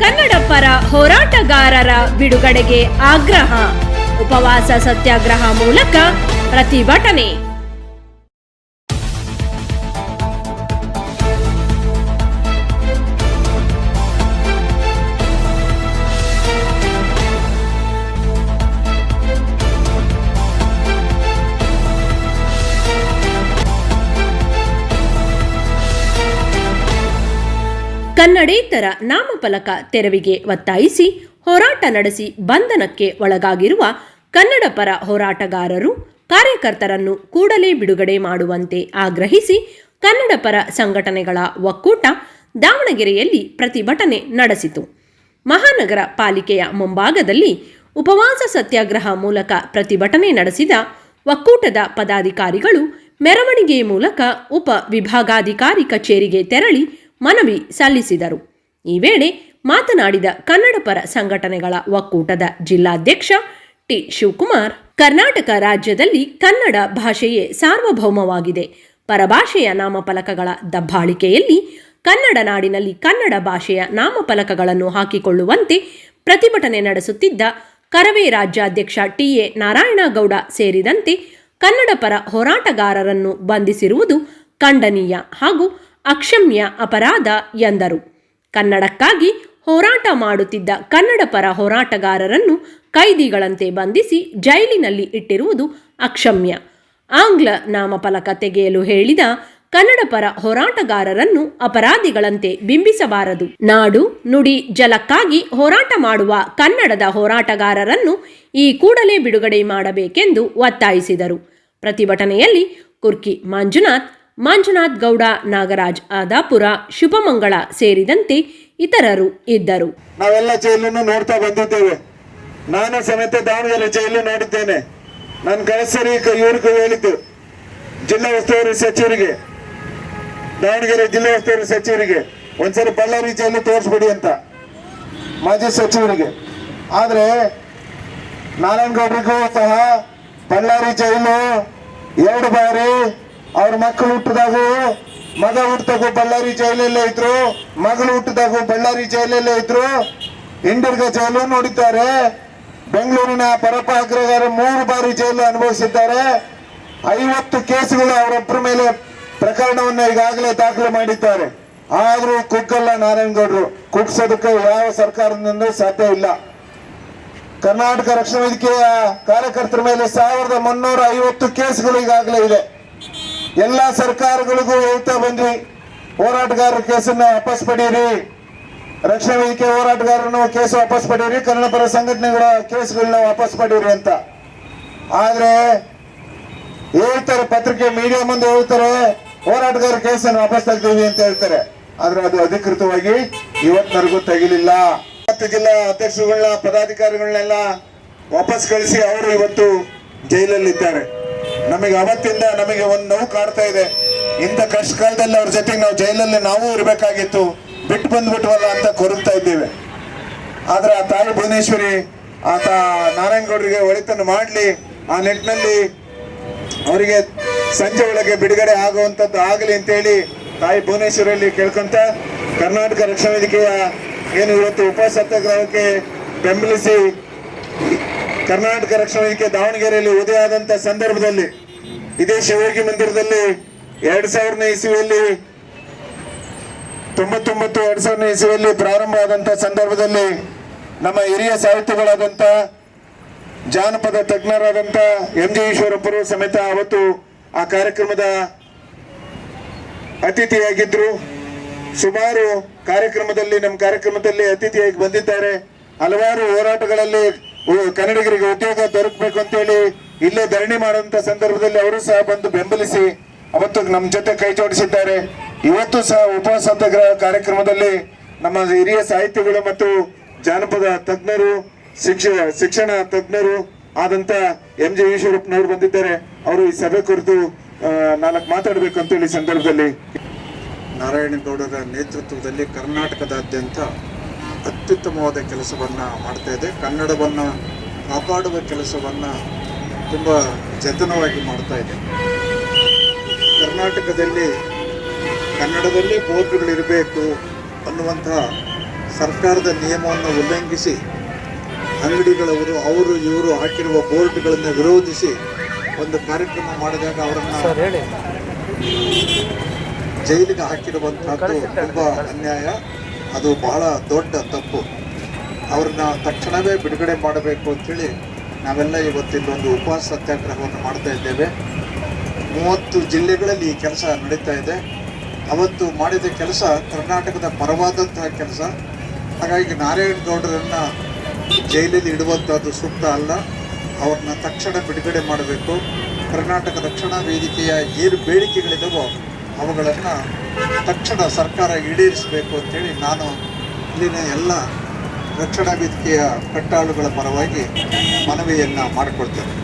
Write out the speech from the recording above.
ಕನ್ನಡ ಪರ ಹೋರಾಟಗಾರರ ಬಿಡುಗಡೆಗೆ ಆಗ್ರಹ. ಉಪವಾಸ ಸತ್ಯಾಗ್ರಹ ಮೂಲಕ ಪ್ರತಿಭಟನೆ. ಕನ್ನಡೇತರ ನಾಮಫಲಕ ತೆರವಿಗೆ ಒತ್ತಾಯಿಸಿ ಹೋರಾಟ ನಡೆಸಿ ಬಂಧನಕ್ಕೆ ಒಳಗಾಗಿರುವ ಕನ್ನಡ ಪರ ಹೋರಾಟಗಾರರು, ಕಾರ್ಯಕರ್ತರನ್ನು ಕೂಡಲೇ ಬಿಡುಗಡೆ ಮಾಡುವಂತೆ ಆಗ್ರಹಿಸಿ ಕನ್ನಡ ಪರ ಸಂಘಟನೆಗಳ ಒಕ್ಕೂಟ ದಾವಣಗೆರೆಯಲ್ಲಿ ಪ್ರತಿಭಟನೆ ನಡೆಸಿತು. ಮಹಾನಗರ ಪಾಲಿಕೆಯ ಮುಂಭಾಗದಲ್ಲಿ ಉಪವಾಸ ಸತ್ಯಾಗ್ರಹ ಮೂಲಕ ಪ್ರತಿಭಟನೆ ನಡೆಸಿದ ಒಕ್ಕೂಟದ ಪದಾಧಿಕಾರಿಗಳು ಮೆರವಣಿಗೆ ಮೂಲಕ ಉಪ ವಿಭಾಗಾಧಿಕಾರಿ ಕಚೇರಿಗೆ ತೆರಳಿ ಮನವಿ ಸಲ್ಲಿಸಿದರು. ಈ ವೇಳೆ ಮಾತನಾಡಿದ ಕನ್ನಡ ಪರ ಸಂಘಟನೆಗಳ ಒಕ್ಕೂಟದ ಜಿಲ್ಲಾಧ್ಯಕ್ಷ ಟಿ. ಶಿವಕುಮಾರ್, ಕರ್ನಾಟಕ ರಾಜ್ಯದಲ್ಲಿ ಕನ್ನಡ ಭಾಷೆಯೇ ಸಾರ್ವಭೌಮವಾಗಿದೆ. ಪರಭಾಷೆಯ ನಾಮಫಲಕಗಳ ದಬ್ಬಾಳಿಕೆಯಲ್ಲಿ ಕನ್ನಡ ನಾಡಿನಲ್ಲಿ ಕನ್ನಡ ಭಾಷೆಯ ನಾಮಫಲಕಗಳನ್ನು ಹಾಕಿಕೊಳ್ಳುವಂತೆ ಪ್ರತಿಭಟನೆ ನಡೆಸುತ್ತಿದ್ದ ಕರವೇ ರಾಜ್ಯಾಧ್ಯಕ್ಷ ಟಿಎ ನಾರಾಯಣಗೌಡ ಸೇರಿದಂತೆ ಕನ್ನಡ ಪರ ಹೋರಾಟಗಾರರನ್ನು ಬಂಧಿಸಿರುವುದು ಖಂಡನೀಯ ಹಾಗೂ ಅಕ್ಷಮ್ಯ ಅಪರಾಧ ಎಂದರು. ಕನ್ನಡಕ್ಕಾಗಿ ಹೋರಾಟ ಮಾಡುತ್ತಿದ್ದ ಕನ್ನಡ ಪರ ಹೋರಾಟಗಾರರನ್ನು ಕೈದಿಗಳಂತೆ ಬಂಧಿಸಿ ಜೈಲಿನಲ್ಲಿ ಇಟ್ಟಿರುವುದು ಅಕ್ಷಮ್ಯ. ಆಂಗ್ಲ ನಾಮಫಲಕ ತೆಗೆಯಲು ಹೇಳಿದ ಕನ್ನಡ ಪರ ಹೋರಾಟಗಾರರನ್ನು ಅಪರಾಧಿಗಳಂತೆ ಬಿಂಬಿಸಬಾರದು. ನಾಡು, ನುಡಿ, ಜಲಕ್ಕಾಗಿ ಹೋರಾಟ ಮಾಡುವ ಕನ್ನಡದ ಹೋರಾಟಗಾರರನ್ನು ಈ ಕೂಡಲೇ ಬಿಡುಗಡೆ ಮಾಡಬೇಕೆಂದು ಒತ್ತಾಯಿಸಿದರು. ಪ್ರತಿಭಟನೆಯಲ್ಲಿ ಕುರ್ಕಿ ಮಂಜುನಾಥ್ ಮಂಜುನಾಥ್ ಗೌಡ, ನಾಗರಾಜ್ ಆದಾಪುರ, ಶುಭಮಂಗಳ ಸೇರಿದಂತೆ ಇತರರು ಇದ್ದರು. ನಾವೆಲ್ಲ ಜೈಲನ್ನು ನೋಡ್ತಾ ಬಂದಿದ್ದೇವೆ. ನಾನು ಸಮೇತ ದಾವಣಗೆರೆ ಜೈಲು ನೋಡಿದ್ದೇನೆ. ನಾನು ಕಳಿಸರಿ ಇವ್ರಿಗೂ ಹೇಳಿದ್ದು, ಜಿಲ್ಲಾ ಉಸ್ತುವಾರಿ ಸಚಿವರಿಗೆ, ದಾವಣಗೆರೆ ಜಿಲ್ಲಾ ಉಸ್ತುವಾರಿ ಸಚಿವರಿಗೆ, ಒಂದ್ಸರಿ ಬಳ್ಳಾರಿ ಜೈಲು ತೋರಿಸ್ಬಿಡಿ ಅಂತ, ಮಾಜಿ ಸಚಿವರಿಗೆ. ಆದರೆ ನಾರಾಯಣಗೌಡರಿಗೂ ಸಹ ಬಳ್ಳಾರಿ ಜೈಲು ಎರಡು ಬಾರಿ ಅವ್ರ ಮಕ್ಕಳು ಹುಟ್ಟಿದಾಗೂ, ಮಗ ಹುಟ್ಟಿದಾಗೂ ಬಳ್ಳಾರಿ ಜೈಲಲ್ಲೇ ಇದ್ರು, ಮಗಳು ಹುಟ್ಟಿದಾಗೂ ಬಳ್ಳಾರಿ ಜೈಲಲ್ಲೇ ಇದ್ರು. ಹಿಂಡಿರ್ಗ ಜೈಲು ನೋಡಿದ್ದಾರೆ. ಬೆಂಗಳೂರಿನ ಪರಪ ಅಗ್ರಗಾರ ಮೂರು ಬಾರಿ ಜೈಲು ಅನುಭವಿಸಿದ್ದಾರೆ. ಐವತ್ತು ಕೇಸುಗಳು ಅವರೊಬ್ಬರ ಮೇಲೆ ಪ್ರಕರಣವನ್ನು ಈಗಾಗಲೇ ದಾಖಲು ಮಾಡಿದ್ದಾರೆ. ಆದರೂ ಕುಗ್ಗಲ್ಲ ನಾರಾಯಣಗೌಡರು. ಕುಗ್ಸೋದಕ್ಕೆ ಯಾವ ಸರ್ಕಾರದಿಂದ ಸಾಧ್ಯ ಇಲ್ಲ. ಕರ್ನಾಟಕ ರಕ್ಷಣಾ ವೇದಿಕೆಯ ಕಾರ್ಯಕರ್ತರ ಮೇಲೆ ಸಾವಿರದ ಮುನ್ನೂರ ಐವತ್ತು ಕೇಸ್ಗಳು ಈಗಾಗಲೇ ಇದೆ. ಎಲ್ಲಾ ಸರ್ಕಾರಗಳಿಗೂ ಹೇಳ್ತಾ ಬಂದ್ವಿ, ಹೋರಾಟಗಾರರ ಕೇಸನ್ನ ವಾಪಸ್ ಪಡೀರಿ ರಕ್ಷಣಾ ವೇದಿಕೆ ಹೋರಾಟಗಾರರನ್ನು ಕೇಸ್ ವಾಪಸ್ ಪಡೀರಿ ಕನ್ನಡ ಪರ ಸಂಘಟನೆಗಳ ಕೇಸ್ಗಳನ್ನ ವಾಪಸ್ ಪಡೀರಿ ಅಂತ. ಆದ್ರೆ ಹೇಳ್ತಾರೆ, ಪತ್ರಿಕೆ ಮೀಡಿಯಾ ಮುಂದೆ ಹೇಳ್ತಾರೆ, ಹೋರಾಟಗಾರ ಕೇಸನ್ನು ವಾಪಸ್ ತೆಗ್ದೀವಿ ಅಂತ ಹೇಳ್ತಾರೆ. ಆದ್ರೆ ಅದು ಅಧಿಕೃತವಾಗಿ ಇವತ್ತಿನವರೆಗೂ ತೆಗಿಲಿಲ್ಲ. ಮತ್ತು ಜಿಲ್ಲಾ ಅಧ್ಯಕ್ಷರುಗಳನ್ನ, ಪದಾಧಿಕಾರಿಗಳನ್ನೆಲ್ಲ ವಾಪಸ್ ಕಳಿಸಿ ಅವರು ಇವತ್ತು ಜೈಲಲ್ಲಿದ್ದಾರೆ. ನಮಗೆ ಅವತ್ತಿಂದ ನಮಗೆ ಒಂದು ನೋವು ಕಾಡ್ತಾ ಇದೆ. ಇಂಥ ಕಷ್ಟ ಕಾಲದಲ್ಲಿ ಅವ್ರ ಜೊತೆಗೆ ನಾವು ಜೈಲಲ್ಲಿ ನಾವು ಇರಬೇಕಾಗಿತ್ತು. ಬಿಟ್ಟು ಬಂದ್ಬಿಟ್ವಲ್ಲ ಅಂತ ಕೊರಗ್ತಾ ಇದ್ದೇವೆ. ಆದ್ರೆ ಆ ತಾಯಿ ಭುವನೇಶ್ವರಿ, ಆತ ನಾರಾಯಣಗೌಡರಿಗೆ ಒಳಿತನ್ನು ಮಾಡಲಿ. ಆ ನಿಟ್ಟಿನಲ್ಲಿ ಅವರಿಗೆ ಸಂಜೆ ಒಳಗೆ ಬಿಡುಗಡೆ ಆಗುವಂಥದ್ದು ಆಗಲಿ ಅಂತೇಳಿ ತಾಯಿ ಭುವನೇಶ್ವರಿಯಲ್ಲಿ ಕೇಳ್ಕೊಂತ ಕರ್ನಾಟಕ ರಕ್ಷಣಾ ವೇದಿಕೆಯ ಏನು ಇವತ್ತು ಉಪ ಸತ್ಯಾಗ್ರಹಕ್ಕೆ ಬೆಂಬಲಿಸಿ ಕರ್ನಾಟಕ ರಕ್ಷಣಾ ವೇದಿಕೆ ದಾವಣಗೆರೆಯಲ್ಲಿ ಉದಯ ಆದಂತ ಸಂದರ್ಭದಲ್ಲಿ, ಇದೇ ಶಿವಯೋಗಿ ಮಂದಿರದಲ್ಲಿ ಎರಡ್ ಸಾವಿರನೇ ಇಸುವಿಯಲ್ಲಿ, ತೊಂಬತ್ತೊಂಬತ್ತು ಎರಡ್ ಸಾವಿರನೇ ಇಸುವಿಯಲ್ಲಿ ಪ್ರಾರಂಭ ಆದಂತ ಸಂದರ್ಭದಲ್ಲಿ ನಮ್ಮ ಹಿರಿಯ ಸಾಹಿತ್ಯಗಳಾದಂತ ಜಾನಪದ ತಜ್ಞರಾದಂತ ಎಂ ಜಿ ಈಶ್ವರಪ್ಪರು ಸಮೇತ ಅವತ್ತು ಆ ಕಾರ್ಯಕ್ರಮದ ಅತಿಥಿಯಾಗಿದ್ರು. ಸುಮಾರು ಕಾರ್ಯಕ್ರಮದಲ್ಲಿ, ನಮ್ಮ ಕಾರ್ಯಕ್ರಮದಲ್ಲಿ ಅತಿಥಿಯಾಗಿ ಬಂದಿದ್ದಾರೆ. ಹಲವಾರು ಹೋರಾಟಗಳಲ್ಲಿ ಕನ್ನಡಿಗರಿಗೆ ಉದ್ಯೋಗ ದೊರಕಬೇಕು ಅಂತೇಳಿ ಇಲ್ಲೇ ಧರಣಿ ಮಾಡುವಂತ ಸಂದರ್ಭದಲ್ಲಿ ಅವರು ಸಹ ಬಂದು ಬೆಂಬಲಿಸಿ ಅವತ್ತು ನಮ್ಮ ಜೊತೆ ಕೈ ಜೋಡಿಸಿದ್ದಾರೆ. ಇವತ್ತು ಸಹ ಉಪವಾಸ ಸತ್ಯಾಗ್ರಹ ಕಾರ್ಯಕ್ರಮದಲ್ಲಿ ನಮ್ಮ ಹಿರಿಯ ಸಾಹಿತಿಗಳು ಮತ್ತು ಜಾನಪದ ತಜ್ಞರು, ಶಿಕ್ಷ, ಶಿಕ್ಷಣ ತಜ್ಞರು ಆದಂತ ಎಂ. ಜಿ. ಈಶ್ವರಪ್ಪನವರು ಬಂದಿದ್ದಾರೆ. ಅವರು ಈ ಸಭೆ ಕುರಿತು ನಾಲ್ಕು ಮಾತಾಡಬೇಕು ಅಂತೇಳಿ ಸಂದರ್ಭದಲ್ಲಿ. ನಾರಾಯಣಗೌಡರ ನೇತೃತ್ವದಲ್ಲಿ ಕರ್ನಾಟಕದಾದ್ಯಂತ ಅತ್ಯುತ್ತಮವಾದ ಕೆಲಸವನ್ನು ಮಾಡ್ತಾ ಇದೆ. ಕನ್ನಡವನ್ನು ಕಾಪಾಡುವ ಕೆಲಸವನ್ನು ತುಂಬ ಜತನವಾಗಿ ಮಾಡ್ತಾ ಇದೆ. ಕರ್ನಾಟಕದಲ್ಲಿ ಕನ್ನಡದಲ್ಲೇ ಬೋರ್ಡ್ಗಳಿರಬೇಕು ಅನ್ನುವಂತಹ ಸರ್ಕಾರದ ನಿಯಮವನ್ನು ಉಲ್ಲಂಘಿಸಿ ಅಂಗಡಿಗಳವರು ಅವರು ಇವರು ಹಾಕಿರುವ ಬೋರ್ಡ್ಗಳನ್ನು ವಿರೋಧಿಸಿ ಒಂದು ಕಾರ್ಯಕ್ರಮ ಮಾಡಿದಾಗ ಅವರನ್ನು ಜೈಲಿಗೆ ಹಾಕಿರುವಂತಹದ್ದು ತುಂಬ ಅನ್ಯಾಯ. ಅದು ಬಹಳ ದೊಡ್ಡ ತಪ್ಪು. ಅವ್ರನ್ನ ತಕ್ಷಣವೇ ಬಿಡುಗಡೆ ಮಾಡಬೇಕು ಅಂತೇಳಿ ನಾವೆಲ್ಲ ಇವತ್ತಿಲ್ಲೊಂದು ಉಪವಾಸ ಸತ್ಯಾಗ್ರಹವನ್ನು ಮಾಡ್ತಾ ಇದ್ದೇವೆ. ಮೂವತ್ತು ಜಿಲ್ಲೆಗಳಲ್ಲಿ ಈ ಕೆಲಸ ನಡೀತಾ ಇದೆ. ಅವತ್ತು ಮಾಡಿದ ಕೆಲಸ ಕರ್ನಾಟಕದ ಪರವಾದಂತಹ ಕೆಲಸ. ಹಾಗಾಗಿ ನಾರಾಯಣ ಗೌಡರನ್ನ ಜೈಲಲ್ಲಿ ಇಡುವಂಥದ್ದು ಸೂಕ್ತ ಅಲ್ಲ. ಅವ್ರನ್ನ ತಕ್ಷಣ ಬಿಡುಗಡೆ ಮಾಡಬೇಕು. ಕರ್ನಾಟಕ ರಕ್ಷಣಾ ವೇದಿಕೆಯ ಏನು ಬೇಡಿಕೆಗಳಿದಾವೋ ಅವುಗಳನ್ನು ತಕ್ಷಣ ಸರ್ಕಾರ ಈಡೇರಿಸಬೇಕು ಅಂತೇಳಿ ನಾನು ಇಲ್ಲಿನ ಎಲ್ಲ ರಕ್ಷಣಾ ವೇದಿಕೆಯ ಕಟ್ಟಾಳುಗಳ ಪರವಾಗಿ ಮನವಿಯನ್ನು ಮಾಡಿಕೊಳ್ತೇನೆ.